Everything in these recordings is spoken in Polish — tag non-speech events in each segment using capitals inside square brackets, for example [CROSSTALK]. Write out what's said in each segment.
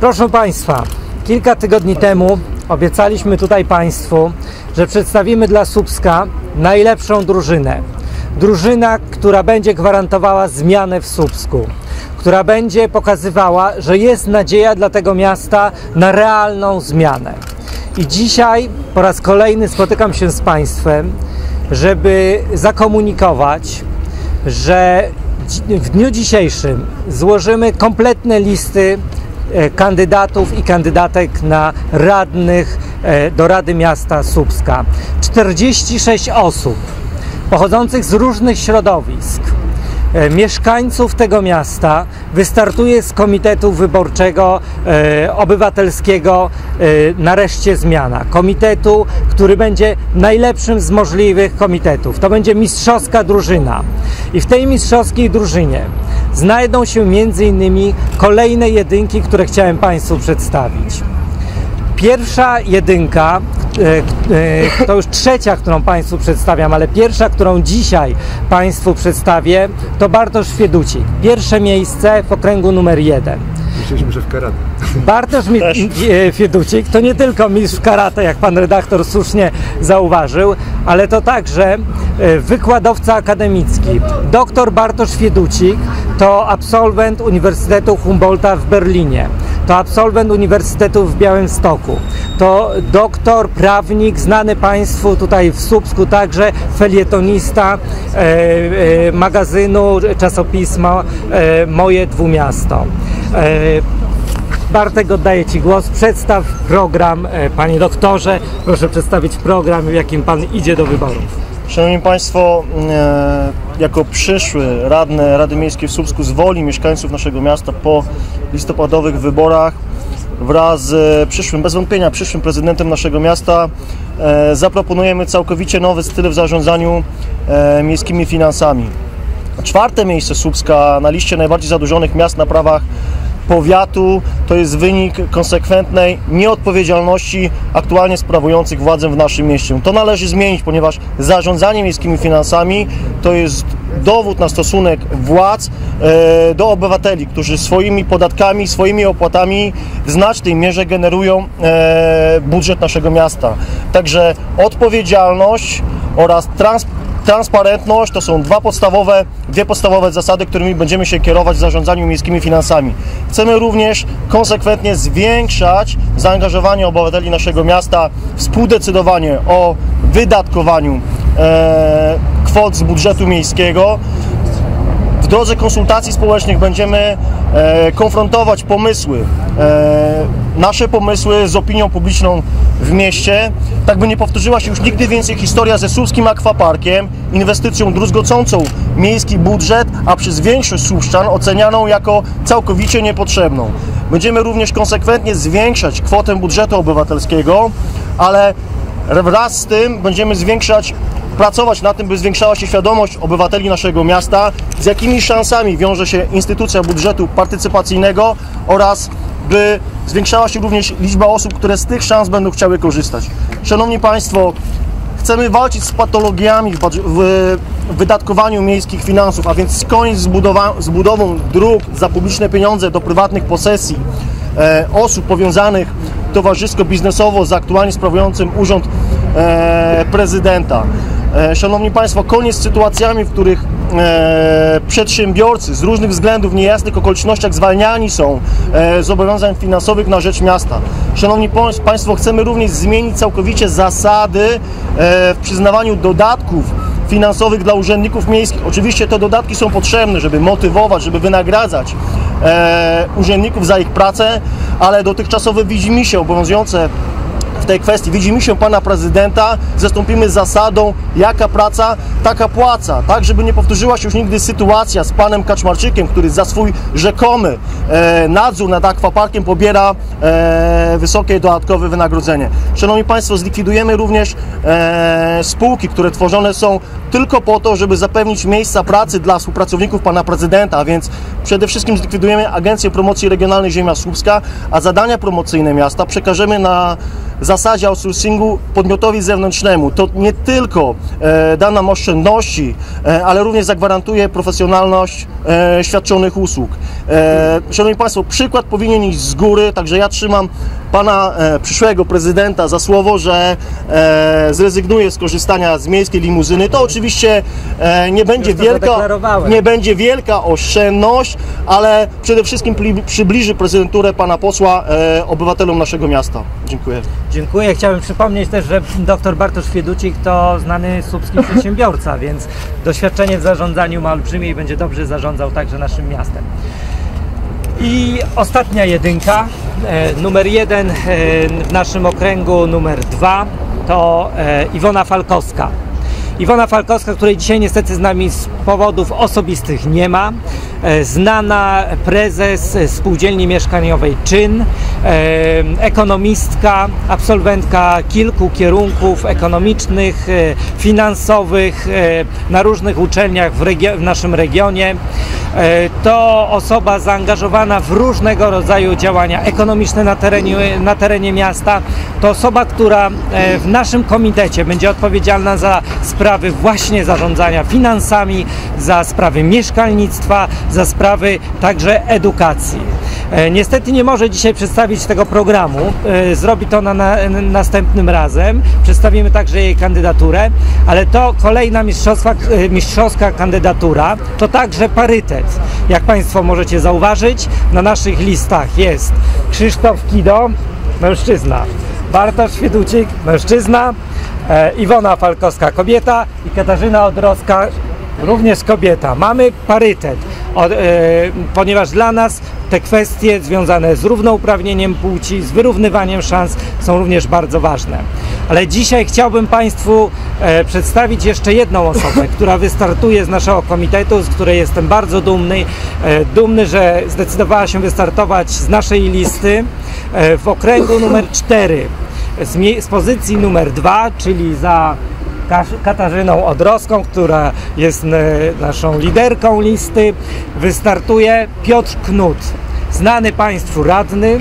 Proszę Państwa, kilka tygodni temu obiecaliśmy tutaj Państwu, że przedstawimy dla Słupska najlepszą drużynę. Drużyna, która będzie gwarantowała zmianę w Słupsku, która będzie pokazywała, że jest nadzieja dla tego miasta na realną zmianę. I dzisiaj po raz kolejny spotykam się z Państwem, żeby zakomunikować, że w dniu dzisiejszym złożymy kompletne listy kandydatów i kandydatek na radnych e, do Rady Miasta Słupska. 46 osób pochodzących z różnych środowisk, e, mieszkańców tego miasta wystartuje z Komitetu Wyborczego e, Obywatelskiego e, Nareszcie Zmiana. Komitetu, który będzie najlepszym z możliwych komitetów. To będzie mistrzowska drużyna. I w tej mistrzowskiej drużynie znajdą się między innymi kolejne jedynki, które chciałem Państwu przedstawić. Pierwsza jedynka, e, e, to już trzecia, którą Państwu przedstawiam, ale pierwsza, którą dzisiaj Państwu przedstawię, to Bartosz Fieducik. Pierwsze miejsce w okręgu numer jeden. Myśleliśmy, że w karate. Bartosz Mi- e, Fieducik to nie tylko mistrz w karate, jak pan redaktor słusznie zauważył, ale to także wykładowca akademicki. Doktor Bartosz Fieducik to absolwent Uniwersytetu Humboldta w Berlinie. To absolwent Uniwersytetu w Białymstoku. To doktor, prawnik, znany Państwu tutaj w Słupsku także, felietonista e, e, magazynu, czasopisma e, Moje Dwumiasto. E, Bartek, oddaję Ci głos. Przedstaw program, e, Panie doktorze. Proszę przedstawić program, w jakim Pan idzie do wyborów. Szanowni Państwo, e, jako przyszły radny Rady Miejskiej w Słupsku z woli mieszkańców naszego miasta po listopadowych wyborach wraz z przyszłym, bez wątpienia przyszłym prezydentem naszego miasta e, zaproponujemy całkowicie nowy styl w zarządzaniu e, miejskimi finansami. Czwarte miejsce Słupska na liście najbardziej zadłużonych miast na prawach powiatu to jest wynik konsekwentnej nieodpowiedzialności aktualnie sprawujących władzę w naszym mieście. To należy zmienić, ponieważ zarządzanie miejskimi finansami to jest dowód na stosunek władz e, do obywateli, którzy swoimi podatkami, swoimi opłatami w znacznej mierze generują e, budżet naszego miasta. Także odpowiedzialność oraz transparentność Transparentność to są dwa podstawowe, dwie podstawowe zasady, którymi będziemy się kierować w zarządzaniu miejskimi finansami. Chcemy również konsekwentnie zwiększać zaangażowanie obywateli naszego miasta, współdecydowanie o wydatkowaniu e, kwot z budżetu miejskiego. W drodze konsultacji społecznych będziemy e, konfrontować pomysły, nasze pomysły z opinią publiczną w mieście, tak by nie powtórzyła się już nigdy więcej historia ze Słupskim Akwaparkiem, inwestycją druzgocącą miejski budżet, a przez większość Słupszczan ocenianą jako całkowicie niepotrzebną. Będziemy również konsekwentnie zwiększać kwotę budżetu obywatelskiego, ale wraz z tym będziemy zwiększać pracować na tym, by zwiększała się świadomość obywateli naszego miasta, z jakimi szansami wiąże się instytucja budżetu partycypacyjnego oraz by zwiększała się również liczba osób, które z tych szans będą chciały korzystać. Szanowni Państwo, chcemy walczyć z patologiami w, wydatkowaniu miejskich finansów, a więc skończyć z, z budową dróg za publiczne pieniądze do prywatnych posesji e, osób powiązanych towarzysko-biznesowo z aktualnie sprawującym urząd e, prezydenta. E, szanowni Państwo, koniec z sytuacjami, w których e, przedsiębiorcy z różnych względów, niejasnych okolicznościach zwalniani są e, z obowiązań finansowych na rzecz miasta. Szanowni Państwo, chcemy również zmienić całkowicie zasady e, w przyznawaniu dodatków finansowych dla urzędników miejskich. Oczywiście te dodatki są potrzebne, żeby motywować, żeby wynagradzać e, urzędników za ich pracę, ale dotychczasowe widzimisię obowiązujące w tej kwestii. Widzimy się pana prezydenta, zastąpimy zasadą jaka praca, taka płaca, tak żeby nie powtórzyła się już nigdy sytuacja z panem Kaczmarczykiem, który za swój rzekomy e, nadzór nad akwaparkiem pobiera e, wysokie dodatkowe wynagrodzenie. Szanowni Państwo, zlikwidujemy również e, spółki, które tworzone są tylko po to, żeby zapewnić miejsca pracy dla współpracowników pana prezydenta, a więc przede wszystkim zlikwidujemy Agencję Promocji Regionalnej Ziemia Słupska, a zadania promocyjne miasta przekażemy na zasadzie outsourcingu podmiotowi zewnętrznemu. To nie tylko e, da nam oszczędności, e, ale również zagwarantuje profesjonalność e, świadczonych usług. Szanowni Państwo, przykład powinien iść z góry, także ja trzymam pana e, przyszłego prezydenta za słowo, że e, zrezygnuje z korzystania z miejskiej limuzyny. To oczywiście e, nie będzie wielka, nie będzie wielka oszczędność, ale przede wszystkim przybliży prezydenturę pana posła e, obywatelom naszego miasta. Dziękuję. Dziękuję. Chciałbym przypomnieć też, że dr Bartosz Wieducik to znany słupski [LAUGHS] przedsiębiorca, więc doświadczenie w zarządzaniu ma olbrzymie i będzie dobrze zarządzał także naszym miastem. I ostatnia jedynka, e, numer jeden e, w naszym okręgu, numer dwa to e, Iwona Falkowska. Iwona Falkowska, której dzisiaj niestety z nami z powodów osobistych nie ma. E, Znana prezes spółdzielni mieszkaniowej Czyn, e, ekonomistka, absolwentka kilku kierunków ekonomicznych, e, finansowych na różnych uczelniach w, w naszym regionie. To osoba zaangażowana w różnego rodzaju działania ekonomiczne na terenie, na terenie miasta. To osoba, która w naszym komitecie będzie odpowiedzialna za sprawy właśnie zarządzania finansami, za sprawy mieszkalnictwa, za sprawy także edukacji. E, Niestety nie może dzisiaj przedstawić tego programu. E, Zrobi to na, na, następnym razem. Przedstawimy także jej kandydaturę, ale to kolejna e, mistrzowska kandydatura. To także parytet. Jak Państwo możecie zauważyć, na naszych listach jest Krzysztof Kido, mężczyzna, Bartosz Świeducik, mężczyzna, Iwona Falkowska, kobieta i Katarzyna Odrowska, również kobieta. Mamy parytet, ponieważ dla nas te kwestie związane z równouprawnieniem płci, z wyrównywaniem szans są również bardzo ważne. Ale dzisiaj chciałbym Państwu e, przedstawić jeszcze jedną osobę, [LAUGHS] która wystartuje z naszego komitetu, z której jestem bardzo dumny. E, dumny, że zdecydowała się wystartować z naszej listy e, w okręgu numer 4 z, pozycji numer 2, czyli za Katarzyną Odroską, która jest naszą liderką listy, wystartuje Piotr Knut, znany Państwu radny,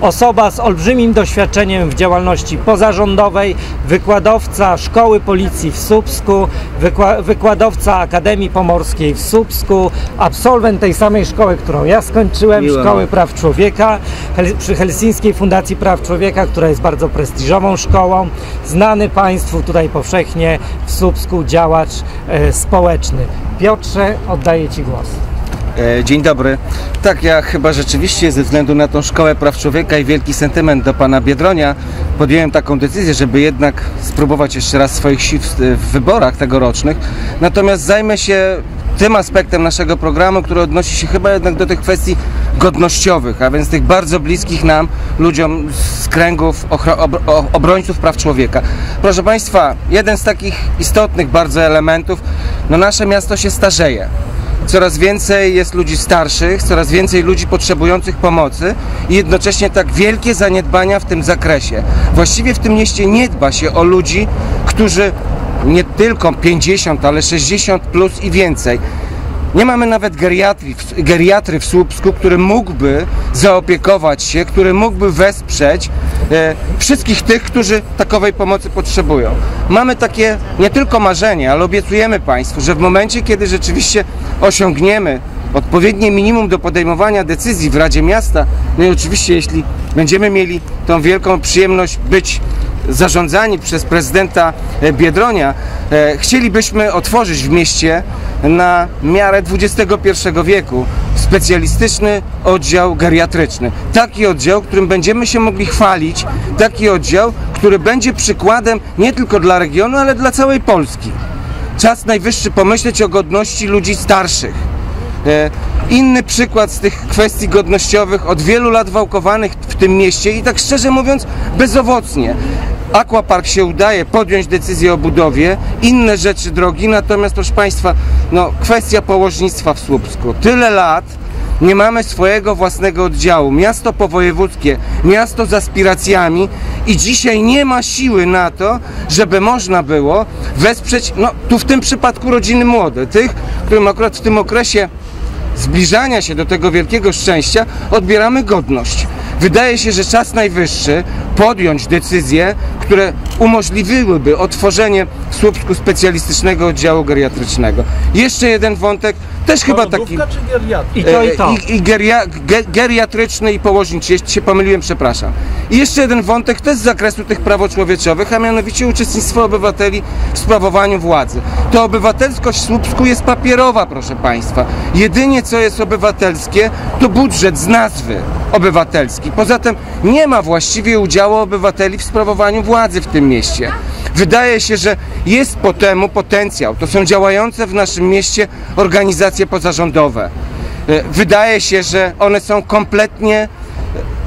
osoba z olbrzymim doświadczeniem w działalności pozarządowej, wykładowca Szkoły Policji w Słupsku, wykła- wykładowca Akademii Pomorskiej w Słupsku, absolwent tej samej szkoły, którą ja skończyłem. Szkoły Praw Człowieka Hel- przy Helsińskiej Fundacji Praw Człowieka, która jest bardzo prestiżową szkołą, znany Państwu tutaj powszechnie w Słupsku działacz e, społeczny. Piotrze, oddaję Ci głos. E, Dzień dobry. Tak, ja chyba rzeczywiście ze względu na tą szkołę praw człowieka i wielki sentyment do pana Biedronia podjąłem taką decyzję, żeby jednak spróbować jeszcze raz swoich sił w, wyborach tegorocznych. Natomiast zajmę się tym aspektem naszego programu, który odnosi się chyba jednak do tych kwestii godnościowych, a więc tych bardzo bliskich nam ludziom z kręgów obrońców praw człowieka. Proszę Państwa, jeden z takich istotnych bardzo elementów, no nasze miasto się starzeje. Coraz więcej jest ludzi starszych, coraz więcej ludzi potrzebujących pomocy i jednocześnie tak wielkie zaniedbania w tym zakresie. Właściwie w tym mieście nie dba się o ludzi, którzy nie tylko 50, ale 60 plus i więcej. Nie mamy nawet geriatrii, w- geriatry w Słupsku, który mógłby zaopiekować się, który mógłby wesprzeć e, wszystkich tych, którzy takowej pomocy potrzebują. Mamy takie nie tylko marzenie, ale obiecujemy Państwu, że w momencie, kiedy rzeczywiście osiągniemy odpowiednie minimum do podejmowania decyzji w Radzie Miasta, no i oczywiście jeśli będziemy mieli tą wielką przyjemność być zarządzani przez prezydenta e, Biedronia, e, chcielibyśmy otworzyć w mieście na miarę XXI wieku specjalistyczny oddział geriatryczny. Taki oddział, którym będziemy się mogli chwalić, taki oddział, który będzie przykładem nie tylko dla regionu, ale dla całej Polski. Czas najwyższy pomyśleć o godności ludzi starszych. E, Inny przykład z tych kwestii godnościowych od wielu lat wałkowanych w tym mieście i tak szczerze mówiąc bezowocnie. Aquapark się udaje podjąć decyzję o budowie, inne rzeczy drogi, natomiast proszę Państwa, no, kwestia położnictwa w Słupsku. Tyle lat nie mamy swojego własnego oddziału. Miasto powojewódzkie, miasto z aspiracjami i dzisiaj nie ma siły na to, żeby można było wesprzeć, no tu w tym przypadku rodziny młode, tych, którym akurat w tym okresie zbliżania się do tego wielkiego szczęścia odbieramy godność. Wydaje się, że czas najwyższy podjąć decyzje, które umożliwiłyby otworzenie w Słupsku specjalistycznego oddziału geriatrycznego. Jeszcze jeden wątek, też chyba taki... Lodówka czy geriatry? I to, i E, to. I, i geria, ge, geriatryczny i położniczy. Jeśli się pomyliłem, przepraszam. I jeszcze jeden wątek też z zakresu tych praw człowieczowych, a mianowicie uczestnictwo obywateli w sprawowaniu władzy. To obywatelskość w Słupsku jest papierowa, proszę Państwa. Jedynie co jest obywatelskie, to budżet z nazwy obywatelski. Poza tym nie ma właściwie udziału obywateli w sprawowaniu władzy w tym mieście. Wydaje się, że jest po temu potencjał. To są działające w naszym mieście organizacje pozarządowe. E, Wydaje się, że one są kompletnie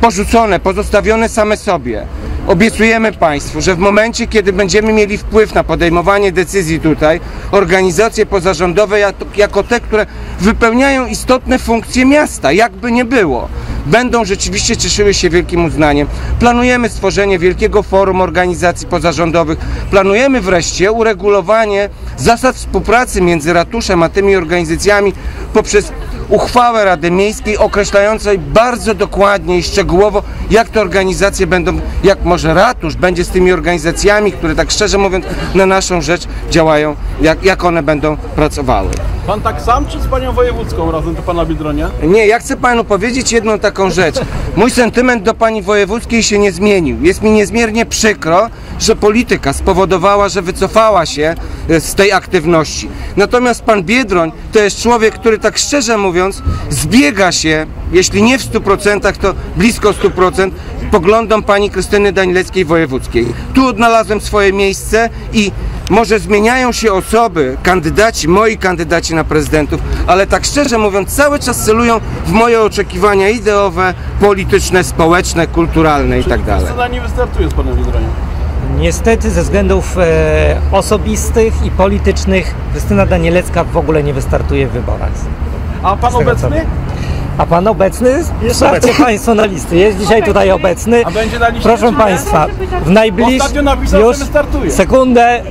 porzucone, pozostawione same sobie. Obiecujemy Państwu, że w momencie, kiedy będziemy mieli wpływ na podejmowanie decyzji tutaj, organizacje pozarządowe jako- te, które wypełniają istotne funkcje miasta, jakby nie było, będą rzeczywiście cieszyły się wielkim uznaniem. Planujemy stworzenie wielkiego forum organizacji pozarządowych. Planujemy wreszcie uregulowanie zasad współpracy między ratuszem a tymi organizacjami poprzez uchwałę Rady Miejskiej określającej bardzo dokładnie i szczegółowo, jak te organizacje będą, jak może ratusz będzie z tymi organizacjami, które tak szczerze mówiąc na naszą rzecz działają, jak, jak one będą pracowały. Pan tak sam czy z panią wojewódzką razem do pana Biedronia? Nie, ja chcę panu powiedzieć jedną taką rzecz. Mój sentyment do pani wojewódzkiej się nie zmienił. Jest mi niezmiernie przykro, że polityka spowodowała, że wycofała się e, z tej aktywności. Natomiast pan Biedroń to jest człowiek, który tak szczerze mówiąc zbiega się, jeśli nie w 100%, to blisko 100% poglądom pani Krystyny Danileckiej wojewódzkiej. Tu odnalazłem swoje miejsce i może zmieniają się osoby, kandydaci, moi kandydaci na prezydentów, ale tak szczerze mówiąc, cały czas celują w moje oczekiwania ideowe, polityczne, społeczne, kulturalne i tak dalej. Krystyna nie wystartuje z panem Biedroniem. Niestety ze względów e, osobistych i politycznych Krystyna Danielecka w ogóle nie wystartuje w wyborach. A pan obecny? A pan obecny? Jest Sprawdźcie obecny. Państwo na listy. Jest dzisiaj tutaj obecny. A będzie na liście? Proszę Państwa, w najbliższym... Ostatnio napisał, że wystartuje. Sekundę.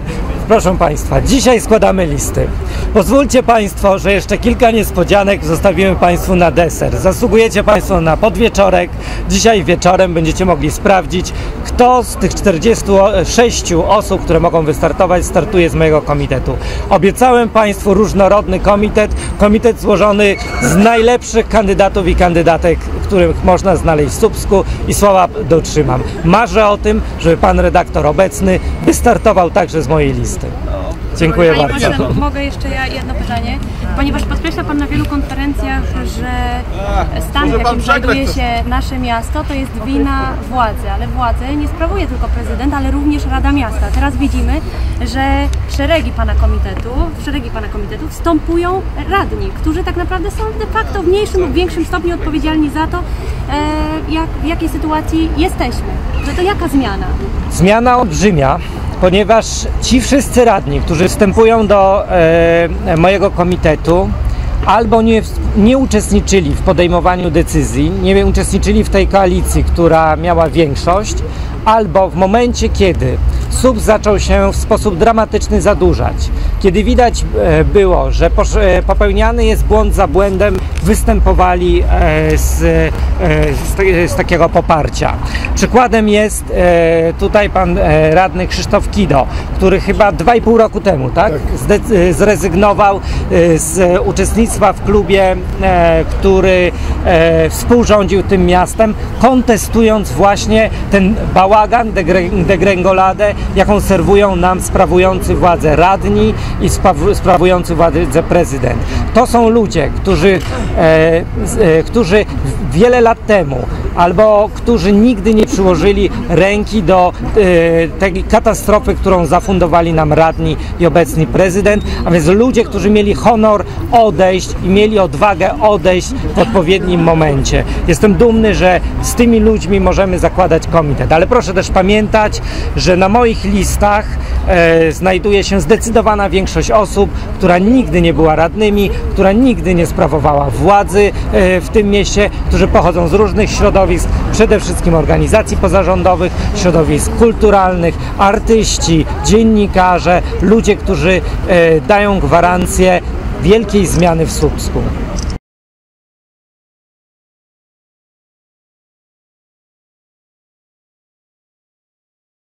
Proszę Państwa, dzisiaj składamy listy. Pozwólcie Państwo, że jeszcze kilka niespodzianek zostawimy Państwu na deser. Zasługujecie Państwo na podwieczorek. Dzisiaj wieczorem będziecie mogli sprawdzić, kto z tych 46 osób, które mogą wystartować, startuje z mojego komitetu. Obiecałem Państwu różnorodny komitet, komitet złożony z najlepszych kandydatów i kandydatek, których można znaleźć w Słupsku i słowa dotrzymam. Marzę o tym, żeby Pan redaktor obecny wystartował także z mojej listy. Dziękuję Panie bardzo. pośle, mogę jeszcze ja jedno pytanie? Ponieważ podkreśla Pan na wielu konferencjach, że stan, w jakim znajduje się nasze miasto, to jest wina władzy, ale władzę nie sprawuje tylko prezydent, ale również Rada Miasta. Teraz widzimy, że w szeregi Pana komitetu, w szeregi Pana komitetu wstępują radni, którzy tak naprawdę są de facto w mniejszym lub większym stopniu odpowiedzialni za to, e, jak, w jakiej sytuacji jesteśmy. Że to jaka zmiana? Zmiana olbrzymia, ponieważ ci wszyscy radni, którzy wstępują do e, mojego komitetu, albo nie, nie uczestniczyli w podejmowaniu decyzji, nie uczestniczyli w tej koalicji, która miała większość, albo w momencie, kiedy SUB zaczął się w sposób dramatyczny zadłużać, kiedy widać e, było, że e, popełniany jest błąd za błędem, występowali e, z, z, z takiego poparcia. Przykładem jest tutaj pan radny Krzysztof Kido, który chyba 2,5 roku temu tak, e, zrezygnował z uczestnictwa w klubie, który współrządził tym miastem, kontestując właśnie ten bałagan, degrę- degrengoladę, jaką serwują nam sprawujący władzę radni i spraw- sprawujący władzę prezydent. To są ludzie, którzy, e, e, którzy wiele lat temu albo którzy nigdy nie przyłożyli ręki do e, tej katastrofy, którą zafundowali nam radni i obecny prezydent, a więc ludzie, którzy mieli honor odejść i mieli odwagę odejść w odpowiednim momencie. Jestem dumny, że z tymi ludźmi możemy zakładać komitet, ale proszę też pamiętać, że na moich listach e, znajduje się zdecydowana większość osób, która nigdy nie była radnymi, która nigdy nie sprawowała władzy e, w tym mieście, którzy pochodzą z różnych środowisk, przede wszystkim organizacji pozarządowych, środowisk kulturalnych, artyści, dziennikarze, ludzie, którzy e, dają gwarancję wielkiej zmiany w Słupsku.